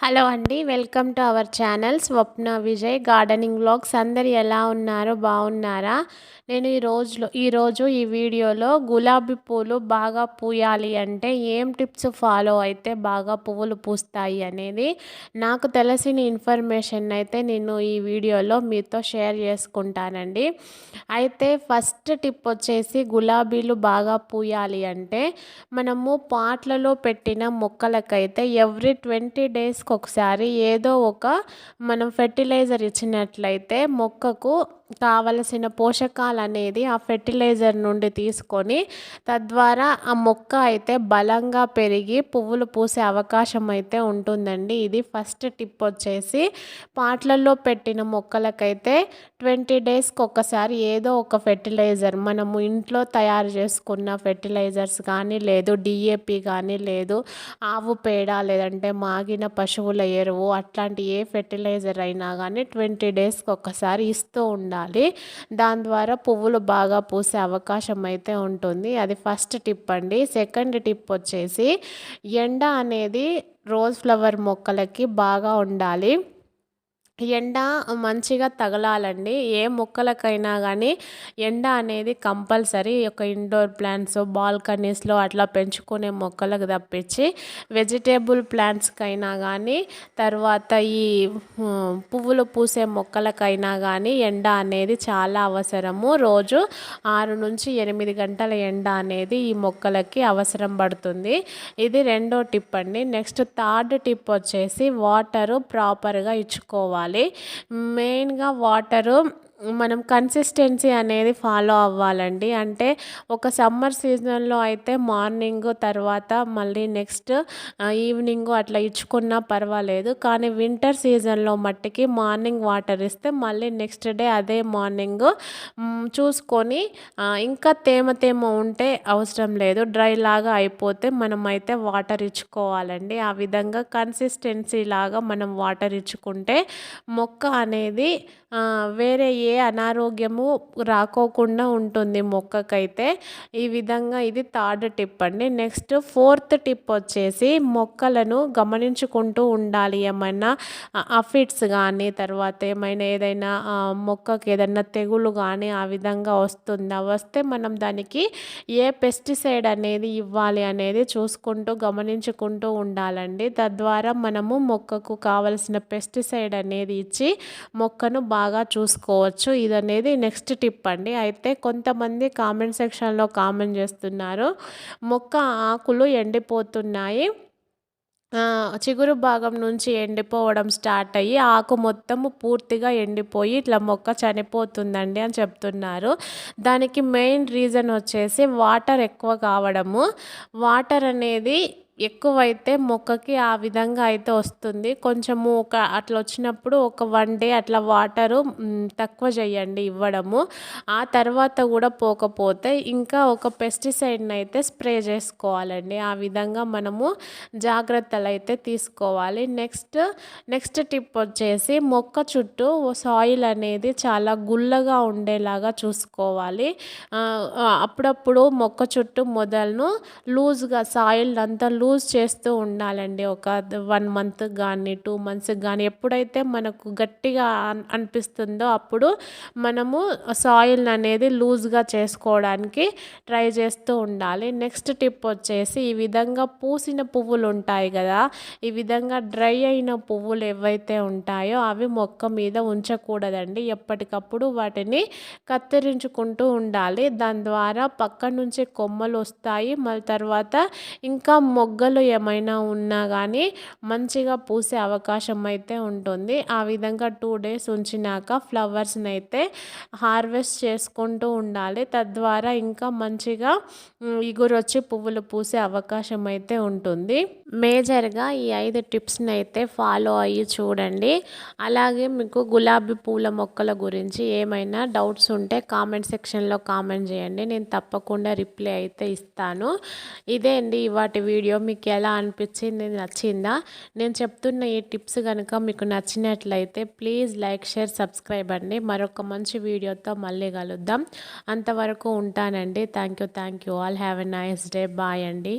Hello అండి welcome to our channel Swapna Vijay gardening blogs అందరు ఎలా ఉన్నారు? బాగున్నారా? నేను ఈ రోజులో ఈరోజు ఈ వీడియోలో గులాబీ పూలు బాగా పూయాలి అంటే ఏం టిప్స్ ఫాలో అయితే బాగా పువ్వులు పూస్తాయి అనేది నాకు తెలిసిన ఇన్ఫర్మేషన్ అయితే నేను ఈ వీడియోలో మీతో షేర్ చేసుకుంటానండి. అయితే ఫస్ట్ టిప్ వచ్చేసి గులాబీలు బాగా పూయాలి అంటే మనము పాట్లలో పెట్టిన మొక్కలకైతే ఎవ్రీ ట్వంటీ డేస్ ఒకసారి ఏదో ఒక మనం ఫెర్టిలైజర్ ఇచ్చినట్లయితే మొక్కకు కావలసిన పోషకాలు అనేది ఆ ఫెర్టిలైజర్ నుండి తీసుకొని తద్వారా ఆ మొక్క అయితే బలంగా పెరిగి పువ్వులు పూసే అవకాశం అయితే ఉంటుందండి. ఇది ఫస్ట్ టిప్ వచ్చేసి పాట్లలో పెట్టిన మొక్కలకైతే ట్వంటీ డేస్కి ఒక్కసారి ఏదో ఒక ఫెర్టిలైజర్ మనము ఇంట్లో తయారు చేసుకున్న ఫెర్టిలైజర్స్ కానీ లేదు డిఏపి కానీ లేదు ఆవు పేడ లేదంటే మాగిన పశువుల ఎరువు అట్లాంటి ఏ ఫెర్టిలైజర్ అయినా కానీ ట్వంటీ డేస్కి ఒక్కసారి ఇస్తూ ఉండాలి. ఉండాలి దాని ద్వారా పువ్వులు బాగా పూసే అవకాశం అయితే ఉంటుంది. అది ఫస్ట్ టిప్ అండి. సెకండ్ టిప్ వచ్చేసి ఎండ అనేది రోజ్ ఫ్లవర్ మొక్కలకి బాగా ఉండాలి. ఎండ మంచిగా తగలాలండి. ఏ మొక్కలకైనా కానీ ఎండ అనేది కంపల్సరీ ఒక ఇండోర్ ప్లాంట్స్ బాల్కనీస్లో అట్లా పెంచుకునే మొక్కలకు తప్పించి వెజిటేబుల్ ప్లాంట్స్కైనా కానీ తర్వాత ఈ పువ్వులు పూసే మొక్కలకైనా కానీ ఎండ అనేది చాలా అవసరము. రోజు ఆరు నుంచి ఎనిమిది గంటల ఎండ అనేది ఈ మొక్కలకి అవసరం పడుతుంది. ఇది రెండో టిప్ అండి. నెక్స్ట్ థర్డ్ టిప్ వచ్చేసి వాటరు ప్రాపర్గా ఇచ్చుకోవాలి. ఉండాలి మెయిన్గా వాటరు మనం కన్సిస్టెన్సీ అనేది ఫాలో అవ్వాలండి. అంటే ఒక సమ్మర్ సీజన్లో అయితే మార్నింగ్ తర్వాత మళ్ళీ నెక్స్ట్ ఈవినింగ్ అట్లా ఇచ్చుకున్నా పర్వాలేదు. కానీ వింటర్ సీజన్లో మట్టికి మార్నింగ్ వాటర్ ఇస్తే మళ్ళీ నెక్స్ట్ డే అదే మార్నింగ్ చూసుకొని ఇంకా తేమ తేమ ఉంటే అవసరం లేదు. డ్రై లాగా అయిపోతే మనం అయితే వాటర్ ఇచ్చుకోవాలండి. ఆ విధంగా కన్సిస్టెన్సీ లాగా మనం వాటర్ ఇచ్చుకుంటే మొక్క అనేది వేరే ఏ ఏ అనారోగ్యము రాకోకుండా ఉంటుంది మొక్కకైతే. ఈ విధంగా ఇది థర్డ్ టిప్ అండి. నెక్స్ట్ ఫోర్త్ టిప్ వచ్చేసి మొక్కలను గమనించుకుంటూ ఉండాలి. ఏమైనా అఫిట్స్ కానీ తర్వాత ఏమైనా ఏదైనా మొక్కకి ఏదైనా తెగులు కానీ ఆ విధంగా వస్తుందా? వస్తే మనం దానికి ఏ పెస్టిసైడ్ అనేది ఇవ్వాలి అనేది చూసుకుంటూ గమనించుకుంటూ ఉండాలండి. తద్వారా మనము మొక్కకు కావలసిన పెస్టిసైడ్ అనేది ఇచ్చి మొక్కను బాగా చూసుకోవచ్చు. చేసుకోవచ్చు ఇది అనేది నెక్స్ట్ టిప్ అండి. అయితే కొంతమంది కామెంట్ సెక్షన్లో కామెంట్ చేస్తున్నారు. మొక్క ఆకులు ఎండిపోతున్నాయి. చిగురు భాగం నుంచి ఎండిపోవడం స్టార్ట్ అయ్యి ఆకు మొత్తము పూర్తిగా ఎండిపోయి ఇట్లా మొక్క చనిపోతుందండి అని చెప్తున్నారు. దానికి మెయిన్ రీజన్ వచ్చేసి వాటర్ ఎక్కువ కావడము. వాటర్ అనేది ఎక్కువైతే మొక్కకి ఆ విధంగా అయితే వస్తుంది. కొంచెము ఒక అట్లా వచ్చినప్పుడు ఒక వన్ డే అట్లా వాటరు తక్కువ చేయండి ఇవ్వడము. ఆ తర్వాత కూడా పోకపోతే ఇంకా ఒక పెస్టిసైడ్ని అయితే స్ప్రే చేసుకోవాలండి. ఆ విధంగా మనము జాగ్రత్తలు అయితే తీసుకోవాలి. నెక్స్ట్ నెక్స్ట్ టిప్ వచ్చేసి మొక్క చుట్టూ సాయిల్ అనేది చాలా గుల్లగా ఉండేలాగా చూసుకోవాలి. అప్పుడప్పుడు మొక్క చుట్టూ మొదలను లూజ్గా సాయిల్ అంతా లూజ్ యూజ్ చేస్తూ ఉండాలండి. ఒక వన్ మంత్ కానీ టూ మంత్స్ కానీ ఎప్పుడైతే మనకు గట్టిగా అనిపిస్తుందో అప్పుడు మనము సాయిల్ అనేది లూజ్గా చేసుకోవడానికి ట్రై చేస్తూ ఉండాలి. నెక్స్ట్ టిప్ వచ్చేసి ఈ విధంగా పూసిన పువ్వులు ఉంటాయి కదా ఈ విధంగా డ్రై అయిన పువ్వులు ఏవైతే ఉంటాయో అవి మొక్క మీద ఉంచకూడదండి. ఎప్పటికప్పుడు వాటిని కత్తిరించుకుంటూ ఉండాలి. దాని ద్వారా పక్క నుంచి కొమ్మలు వస్తాయి. మళ్ళీ తర్వాత ఇంకా మొగ్గ మొగ్గలు ఏమైనా ఉన్నా కానీ మంచిగా పూసే అవకాశం అయితే ఉంటుంది. ఆ విధంగా టూ డేస్ ఉంచినాక ఫ్లవర్స్ని అయితే హార్వెస్ట్ చేసుకుంటూ ఉండాలి. తద్వారా ఇంకా మంచిగా ఇగురొచ్చి పువ్వులు పూసే అవకాశం అయితే ఉంటుంది. మేజర్గా ఈ ఐదు టిప్స్ని అయితే ఫాలో అయ్యి చూడండి. అలాగే మీకు గులాబీ పూల మొక్కల గురించి ఏమైనా డౌట్స్ ఉంటే కామెంట్ సెక్షన్లో కామెంట్ చేయండి. నేను తప్పకుండా రిప్లై అయితే ఇస్తాను. ఇదే అండి వాటి వీడియో. మీకు ఎలా అనిపించింది? నచ్చిందా? నేను చెప్తున్న ఈ టిప్స్ కనుక మీకు నచ్చినట్లయితే ప్లీజ్ లైక్ షేర్ సబ్స్క్రైబ్ అండి. మరొక మంచి వీడియోతో మళ్ళీ కలుద్దాం. అంతవరకు ఉంటానండి. Thank you thank you all have a nice day. Bye అండి.